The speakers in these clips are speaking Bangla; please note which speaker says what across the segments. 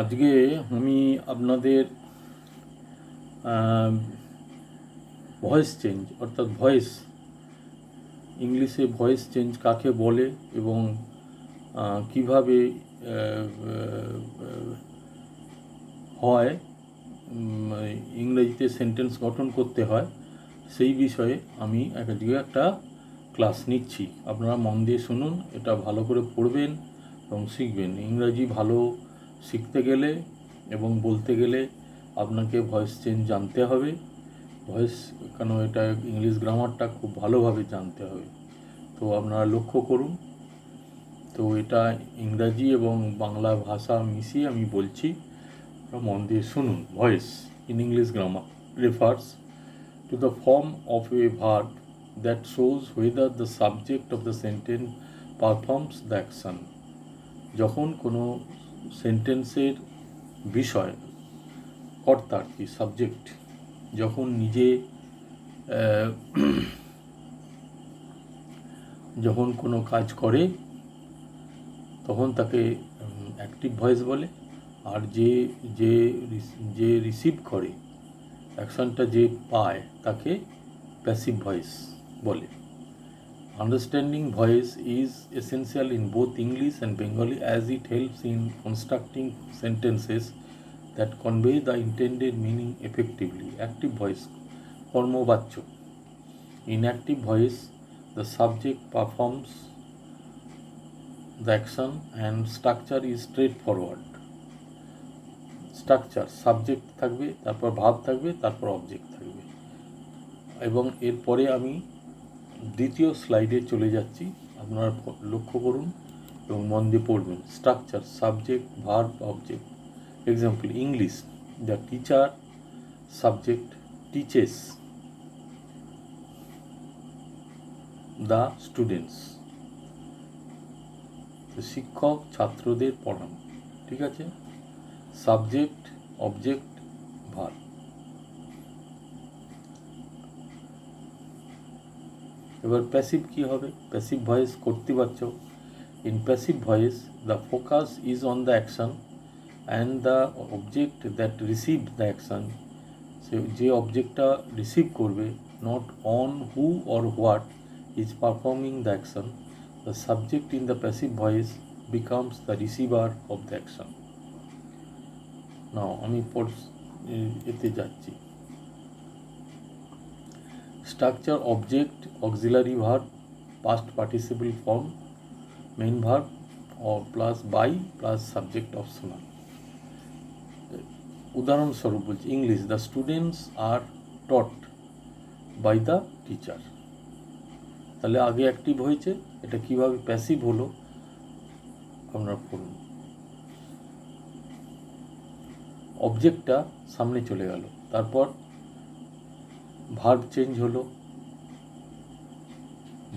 Speaker 1: আজকে আমি আপনাদের ভয়েস চেঞ্জ অর্থাৎ ভয়েস ইংলিশে ভয়েস চেঞ্জ কাকে বলে এবং কীভাবে হয় ইংরেজিতে সেন্টেন্স গঠন করতে হয়, সেই বিষয়ে আমি আজকে একটা ক্লাস নিচ্ছি। আপনারা মন দিয়ে শুনুন, এটা ভালো করে পড়বেন এবং শিখবেন। ইংরাজি ভালো শিখতে গেলে এবং বলতে গেলে আপনাকে ভয়েস চেঞ্জ জানতে হবে। ভয়েস কেন এটা ইংলিশ গ্রামারটা খুব ভালোভাবে জানতে হবে। তো আপনারা লক্ষ্য করুন। তো এটা ইংরাজি এবং বাংলা ভাষা মিশিয়ে আমি বলছি। মন দিয়ে শুনুন। Voice in English grammar refers to the form of a verb that shows whether the subject of the sentence performs the action. যখন কোনো সেন্টেন্সের বিষয় কর্তা আর কি সাবজেক্ট যখন নিজে যখন কোনো কাজ করে, তখন তাকে অ্যাক্টিভ ভয়েস বলে। আর যে যে যে রিসিভ করে অ্যাকশনটা যে পায়, তাকে প্যাসিভ ভয়েস বলে। Understanding voice is essential in both English and Bengali as it helps in constructing sentences that convey the intended meaning effectively active voice কর্মবাচ্য। Active voice the subject performs the action and structure is straightforward structure subject থাকবে, তারপর ভাব থাকবে, তারপর অবজেক্ট থাকবে। এবং এরপরে আমি দ্বিতীয় স্লাইডে চলে যাচ্ছি। আপনারা লক্ষ্য করুন এবং মন দিয়ে পড়বেন। Structure subject verb object example English the teacher subject teaches the students শিক্ষক ছাত্রদের পড়ান, ঠিক আছে? সাবজেক্ট অবজেক্ট ভার এবার প্যাসিভ কি হবে? Passive voice কর্তৃবাচ্য in passive voice the focus is on the action and the object that receive the action সে যে অবজেক্টটা রিসিভ করবে not on who or what is performing the action the subject in the passive voice becomes the receiver of the action now আমি এতে যাচ্ছি। Structure object auxiliary verb past participle form main verb plus by plus subject optional উদাহরণস্বরূপ বলছি English the students are taught by the teacher তাহলে আগে অ্যাক্টিভ হয়েছে, এটা কীভাবে প্যাসিভ হলো আপনারা পড়ুন অবজেক্টটা সামনে চলে গেল, তারপর ভার্ব চেঞ্জ হলো।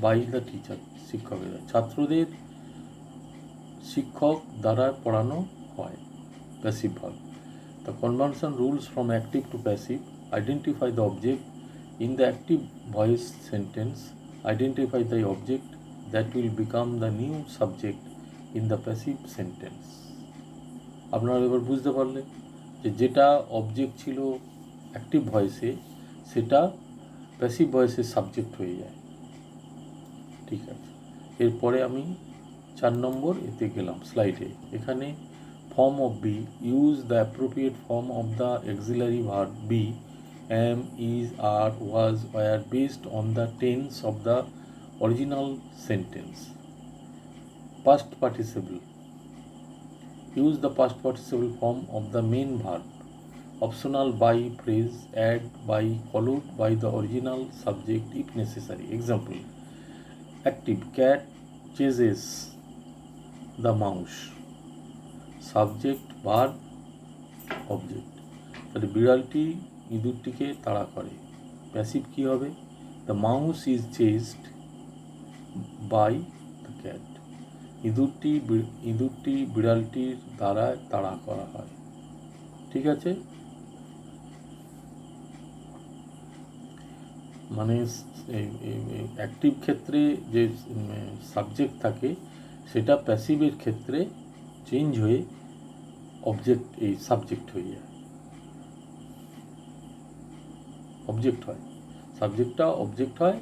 Speaker 1: বাই দ্য টিচার শিক্ষকের, ছাত্রদের শিক্ষক দ্বারা পড়ানো হয় passive verb the conversion rules from active to passive identify the object in the active voice sentence identify the object that will become the new subject in the passive sentence আপনারা এবার বুঝতে পারলেন যে যেটা অবজেক্ট ছিল অ্যাক্টিভ ভয়েসে সেটা প্যাসিভ ভয়েসের সাবজেক্ট হয়ে যায়। ঠিক আছে? এরপরে আমি চার নম্বর এতে গেলাম স্লাইডে এখানে form of be use the appropriate form of the auxiliary verb be am is are was were based on the tense of the original sentence past participle Use the past participle form of the main verb. Optional by phrase add by followed by the original subject if necessary. Example Active cat chases the mouse. Subject verb object. তাহলে বিড়ালটি ইঁদুরটিকে তাড়া করে প্যাসিভ কি হবে the mouse is chased by the cat ইঁদুরটি ইঁদুরটি বিড়ালটির দ্বারা তাড়া করা হয় ঠিক আছে মানে অ্যাক্টিভ ক্ষেত্রে যে সাবজেক্ট থাকে, সেটা প্যাসিভের ক্ষেত্রে চেঞ্জ হয়ে অবজেক্ট এই সাবজেক্ট হয়ে যায়। অবজেক্ট হয়। সাবজেক্টটা অবজেক্ট হয়,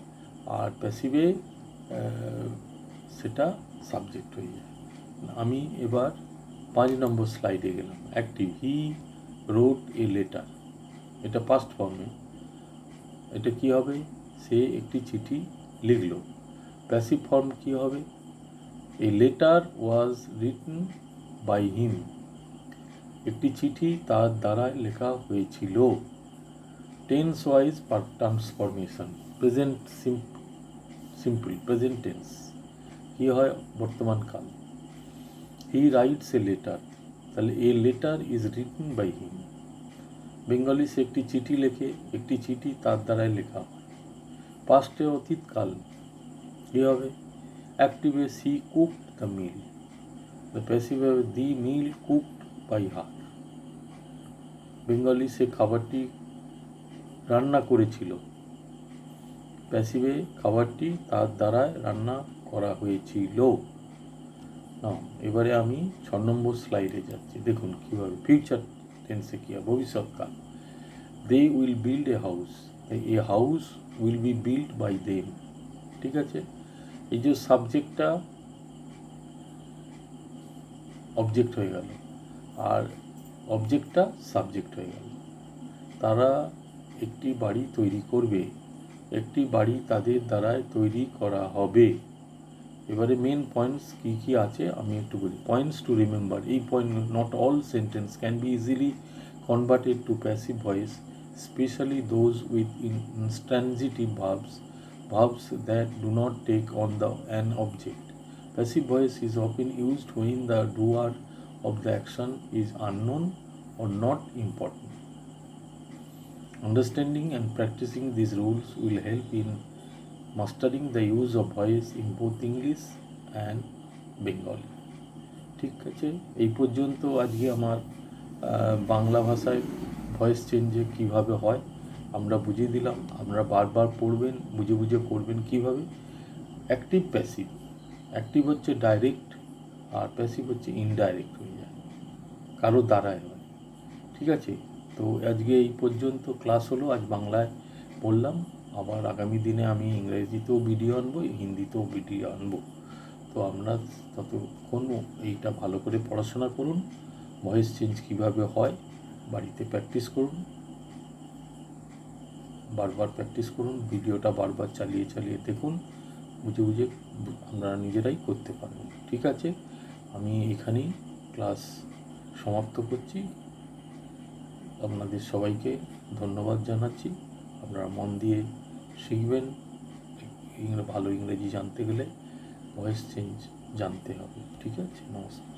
Speaker 1: আর প্যাসিভে সেটা সাবজেক্ট হয়ে যায়। আমি এবার পাঁচ নম্বর স্লাইডে গেলাম। Active he wrote a letter এটা পাস্ট ফর্মে এটা কি হবে? সে একটি চিঠি লিখল। প্যাসিভ ফর্ম কি হবে? A letter was written by him একটি চিঠি তার দ্বারা লেখা হয়েছিল। Tense wise per transformation present simple present tense কি হয়? বর্তমান কাল। হি রাইটস এ লেটার তাহলে a letter is written by him Bengali সে একটি চিঠি লেখে, একটি চিঠি তার দ্বারাই লেখা হয়। পাস্টে অতীতকাল। কী হবে? অ্যাক্টিভে she cook the meal. The passive হবে the meal cooked by her Bengali সে খাবারটি রান্না করেছিল। প্যাসিভে খাবারটি তার দ্বারায় রান্না করা হয়েছিল। না এবারে আমি ছ নম্বর স্লাইডে যাচ্ছি। দেখুন কীভাবে, ফিউচার হয় ভবিষ্যৎকাল। They will build a house a house will be build by them ঠিক আছে? এই যে সাবজেক্টটা অবজেক্ট হয়ে গেল। আর অবজেক্টটা সাবজেক্ট হয়ে গেল। তারা একটি বাড়ি তৈরি করবে। একটি বাড়ি তাদের দ্বারায় তৈরি করা হবে। এবারে মেন পয়েন্টস কী কী আছে আমি একটু বলি পয়েন্টস টু রিমেম্বার এই point not all sentence can be easily converted to passive voice specially those with intransitive verbs verbs that do not take on the an object. Passive voice is often used when the doer of the action is unknown or not important. Understanding and practicing these rules will help in mastering the use of voice in both English and Bengali. ঠিক আছে? এই পর্যন্ত আজকে আমার বাংলা ভাষায় ভয়েস চেঞ্জে কীভাবে হয়, আমরা বুঝিয়ে দিলাম। আমরা বারবার পড়বেন, বুঝে বুঝে করবেন কীভাবে? অ্যাক্টিভ প্যাসিভ অ্যাক্টিভ হচ্ছে ডাইরেক্ট আর প্যাসিভ হচ্ছে ইনডাইরেক্ট হয়ে যায়। কারও দ্বারায় হয় ঠিক আছে? তো আজকে এই পর্যন্ত ক্লাস হলো। আজ বাংলায় পড়লাম আবার আগামী দিনে আমি ইংরেজিতেও ভিডিও আনব, হিন্দিতেও ভিডিও আনব। তো আমরা ততক্ষণ এইটা ভালো করে পড়াশোনা করুন ভয়েস চেঞ্জ কীভাবে হয়, বাড়িতে প্র্যাকটিস করুন, বারবার প্র্যাকটিস করুন, ভিডিওটা বারবার চালিয়ে চালিয়ে দেখুন, বুঝে বুঝে আপনারা নিজেরাই করতে পারবেন। ঠিক আছে? আমি এখানেই ক্লাস সমাপ্ত করছি। আপনাদের সবাইকে ধন্যবাদ জানাচ্ছি। আপনারা মন দিয়ে শিখবেন। ভালো ইংরেজি জানতে গেলে ভয়েস চেঞ্জ জানতে হবে। ঠিক আছে? নমস্কার।